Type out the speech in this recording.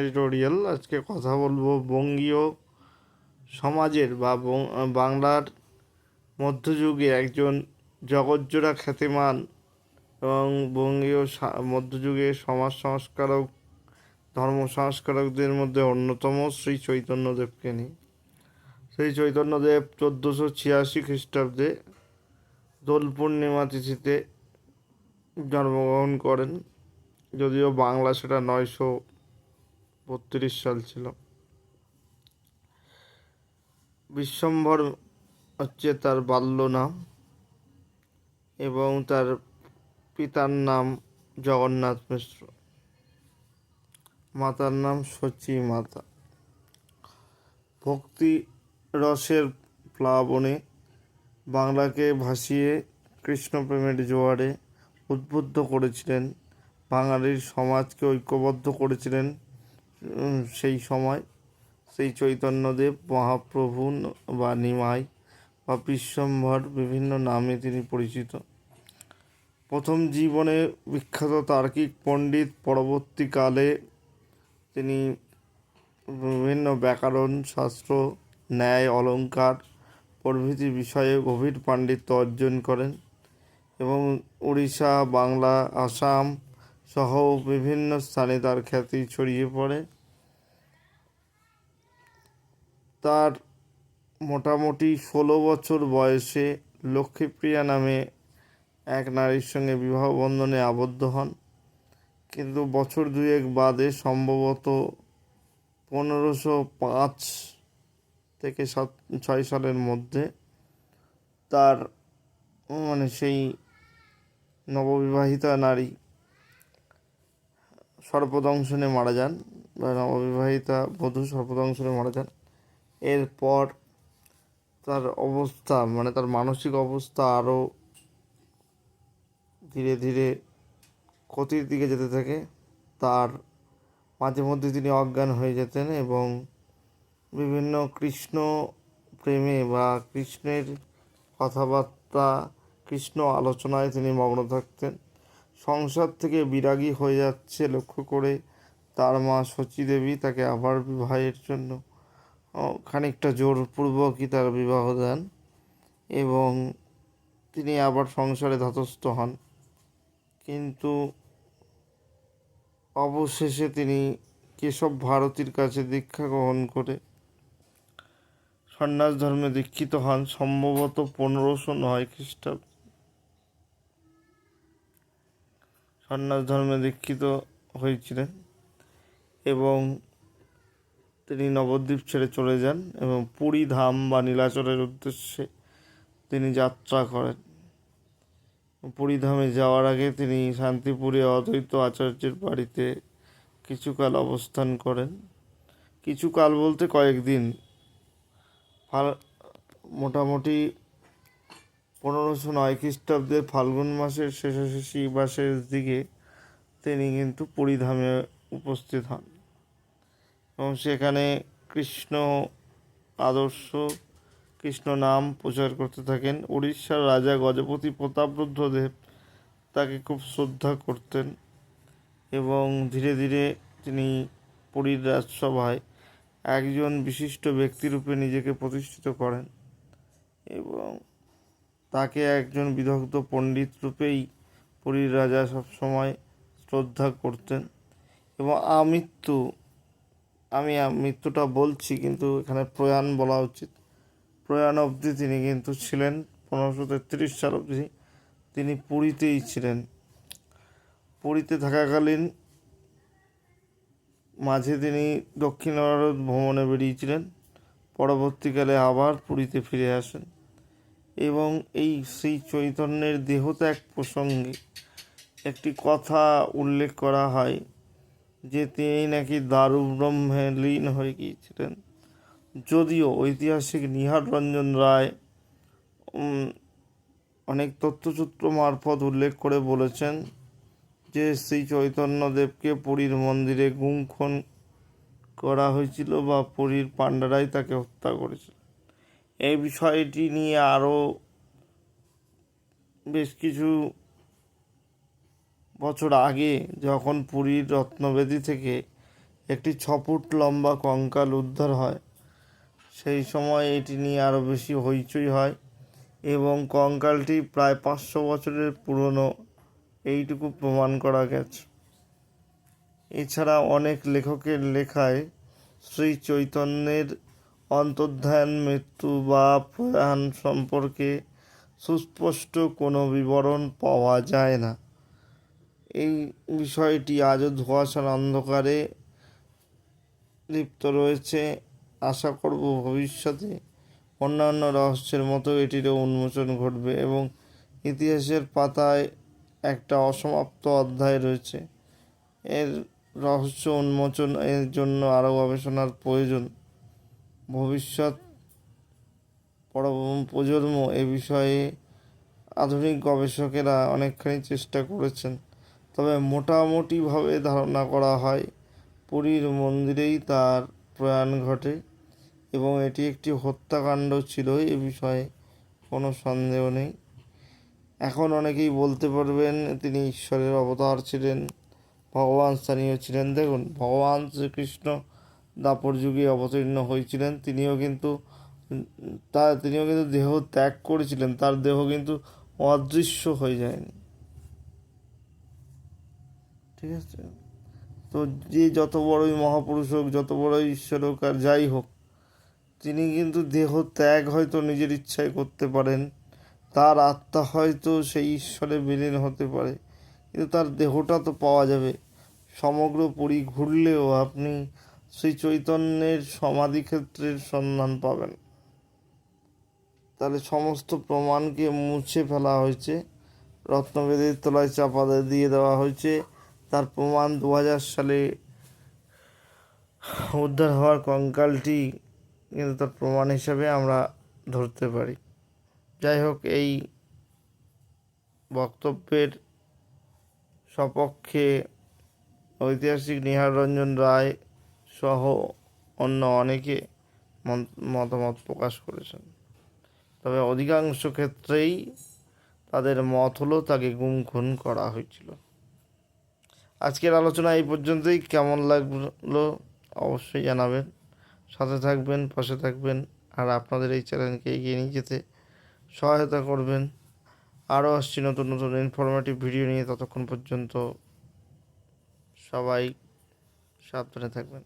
Editorial আজকে কথা বলব বঙ্গীয় সমাজের বা বাংলার মধ্যযুগে একজন জগজ্জোড়া খ্যাতিমান এবং বঙ্গীয় মধ্যযুগের সমাজ সংস্কারক, ধর্ম সংস্কারকদের মধ্যে অন্যতম শ্রী চৈতন্যদেবকে নিয়ে। শ্রী চৈতন্যদেব চোদ্দোশো ছিয়াশি খ্রিস্টাব্দে দোল পূর্ণিমা তিথিতে জন্মগ্রহণ করেন, যদিও বাংলা সেটা নয়শো বত্রিশ সাল ছিল। বিশ্বম্ভর হচ্ছে তার বাল্য নাম এবং তার পিতার নাম জগন্নাথ মিশ্র। মাতার নাম সচী মাতা। ভক্তি রসের প্লাবনে বাংলাকে ভাসিয়ে কৃষ্ণপ্রেমের জোয়ারে উদ্বুদ্ধ করেছিলেন। বাঙালির সমাজকে ঐক্যবদ্ধ করেছিলেন সেই সময় সেই চৈতন্যদেব, মহাপ্রভু বা নিমাই বা বিশ্বম্ভর বিভিন্ন নামে তিনি পরিচিত। প্রথম জীবনে বিখ্যাত তার্কিক পণ্ডিত পরবর্তীকালে তিনি বিভিন্ন ব্যাকরণ, শাস্ত্র, ন্যায়, অলঙ্কার প্রভৃতি বিষয়ে গভীর পাণ্ডিত্য অর্জন করেন এবং উড়িষ্যা, বাংলা, আসাম সহ বিভিন্ন স্থানে তার খ্যাতি ছড়িয়ে পড়ে। তার মোটামুটি ষোলো বছর বয়সে লক্ষ্মীপ্রিয়া নামে এক নারীর সঙ্গে বিবাহ বন্ধনে আবদ্ধ হন। কিন্তু বছর দুয়েক বাদে সম্ভবত পনেরোশো পাঁচ থেকে সাত, ছয় সালের মধ্যে তার মানে সেই নববিবাহিতা নারী সর্পদংশনে মারা যান বা নববিবাহিতা বধূ সর্পদংশনে মারা যান। এরপর তার অবস্থা মানে তার মানসিক অবস্থা আরও ধীরে ধীরে ক্ষতির দিকে যেতে থাকে। তার মাঝে মধ্যে তিনি অজ্ঞান হয়ে যেতেন এবং বিভিন্ন কৃষ্ণ প্রেমে বা কৃষ্ণের কথাবার্তা, কৃষ্ণ আলোচনায় তিনি মগ্ন থাকতেন। সংসার থেকে বিরাগী হয়ে যাচ্ছে লক্ষ্য করে তার মা শচী দেবী তাকে আবার বিবাহের জন্য খানিকটা জোরপূর্বকই তার বিবাহ দেন এবং তিনি আবার সংসারে ধাতস্থ হন। কিন্তু অবশেষে তিনি কেশব ভারতীর কাছে দীক্ষা গ্রহণ করে সন্ন্যাস ধর্মে দীক্ষিত হন। সম্ভবত পনেরোশো নয় খ্রিস্টাব্দ। সন্ন্যাস ধর্মে দীক্ষিত হয়েছিলেন এবং তিনি নবদ্বীপ ছেড়ে চলে যান এবং পুরী ধাম বা নীলাচলের উদ্দেশ্যে তিনি যাত্রা করেন। পুরী ধামে যাওয়ার আগে তিনি শান্তিপুরে অদ্বৈত আচার্যের বাড়িতে কিছুকাল অবস্থান করেন। কিছুকাল বলতে কয়েকদিন। ফাল, মোটামুটি পনেরোশো নয় খ্রিস্টাব্দে ফাল্গুন মাসের শেষাশেষি বা শেষ দিকে তিনি কিন্তু পুরীধামে উপস্থিত হন। এবং সেখানে কৃষ্ণ আদর্শ, কৃষ্ণ নাম প্রচার করতে থাকেন। উড়িষ্যার রাজা গজপতি প্রতাপরুদ্রদেব তাকে খুব শ্রদ্ধা করতেন এবং ধীরে ধীরে তিনি পুরীর রাজসভায় একজন বিশিষ্ট ব্যক্তিরূপে নিজেকে প্রতিষ্ঠিত করেন এবং তাকে একজন বিদগ্ধ পণ্ডিত রূপেই পুরীর রাজা সবসময় শ্রদ্ধা করতেন এবং আমৃত্যু আমি মৃত্যুটা বলছি, কিন্তু এখানে প্রয়াণ বলা উচিত। প্রয়াণ অবধি তিনি কিন্তু ছিলেন, পনেরোশো তেত্রিশ সাল অবধি তিনি পুরীতেই ছিলেন। পুরীতে থাকাকালীন মাঝে তিনি দক্ষিণ ভারত ভ্রমণে বেরিয়েছিলেন, পরবর্তীকালে আবার পুরীতে ফিরে আসেন এবং এই সেই চৈতন্যের দেহত্যাগ প্রসঙ্গে একটি কথা উল্লেখ করা হয়। যে তিনি নাকি দারু ব্রহ্মে লীন হয়ে গিয়েছিলেন। যদিও ঐতিহাসিক নিহার রঞ্জন রায় অনেক তথ্যসূত্র মারফত উল্লেখ করে বলেছেন যে শ্রী চৈতন্যদেবকে পুরীর মন্দিরে গুমখন করা হয়েছিল বা পুরীর পাণ্ডারাই তাকে হত্যা করেছিল এই বিষয়টি নিয়ে আরও বেশ কিছু বছর আগে যখন পুরীর রত্নবেদী থেকে একটি ছ ফুট লম্বা কঙ্কাল উদ্ধার হয়, সেই সময় এটি নিয়ে আরও বেশি হইচই হয় এবং কঙ্কালটি প্রায় পাঁচশো বছরের পুরনো। এইটুকু প্রমাণ করা গেছে। এছাড়া অনেক লেখকের লেখায় শ্রী চৈতন্যের অন্তর্ধান মৃত্যু বা প্রয়াণ সম্পর্কে সুস্পষ্ট কোনো বিবরণ পাওয়া যায় না। এই বিষয়টি আজও ধোঁয়াশার অন্ধকারে লিপ্ত রয়েছে। আশা করব ভবিষ্যতে অন্যান্য রহস্যের মতো এটিরও উন্মোচন ঘটবে এবং ইতিহাসের পাতায় একটা অসমাপ্ত অধ্যায় রয়েছে। এর রহস্য উন্মোচন এর জন্য আরও গবেষণার প্রয়োজন। ভবিষ্যৎ প্রজন্ম এ বিষয়ে আধুনিক গবেষকেরা অনেকখানি চেষ্টা করেছেন। তবে মোটামুটিভাবে ধারণা করা হয় পুরীর মন্দিরেই তার প্রয়াণ ঘটে এবং এটি একটি হত্যাকাণ্ড ছিল, এ বিষয়ে কোনো সন্দেহ নেই। এখন অনেকেই বলতে পারবেন, তিনি ঈশ্বরের অবতার ছিলেন, ভগবান স্থানীয় ছিলেন। দেখুন, ভগবান শ্রীকৃষ্ণ দাপর যুগে অবতীর্ণ হয়েছিলেন, তিনিও কিন্তু তা, তিনিও কিন্তু দেহ ত্যাগ করেছিলেন, তার দেহ কিন্তু অদৃশ্য হয়ে যায়নি। ঠিক আছে? তো যে যত বড়ই মহাপুরুষ হোক, যত বড়ই ঈশ্বর হোক আর যাই হোক, তিনি কিন্তু দেহ ত্যাগ হয়তো নিজের ইচ্ছায় করতে পারেন। তার আত্মা হয়তো সেই ঈশ্বরে বিলীন হতে পারে। কিন্তু তার দেহটা তো পাওয়া যাবে। সমগ্র পুরী ঘুরলেও আপনি শ্রী চৈতন্যের সমাধিক্ষেত্রের সন্ধান পাবেন। তাহলে সমস্ত প্রমাণকে মুছে ফেলা হয়েছে। রত্নবেদের তলায় চাপা দিয়ে দেওয়া হয়েছে। তার প্রমাণ দু হাজার সালে উদ্ধার হওয়ার কঙ্কালটি কিন্তু তার প্রমাণ হিসাবে আমরা ধরতে পারি। যাই হোক, এই বক্তব্যের সপক্ষে ঐতিহাসিক নিহার রঞ্জন রায় সহ অন্য অনেকে মতামত প্রকাশ করেছেন। তবে অধিকাংশ ক্ষেত্রেই তাদের মত হলো তাকে গুম খুন করা হয়েছিল। আজকের আলোচনা এই পর্যন্তই। কেমন লাগল অবশ্যই জানাবেন। সাথে থাকবেন, পাশে থাকবেন, আর আপনাদের এই চ্যানেলকে এগিয়ে নিয়ে যেতে সহায়তা করবেন। আরও আসছি নতুন নতুন ইনফরমেটিভ ভিডিও নিয়ে ততক্ষণ পর্যন্ত সবাই সাবধানে থাকবেন।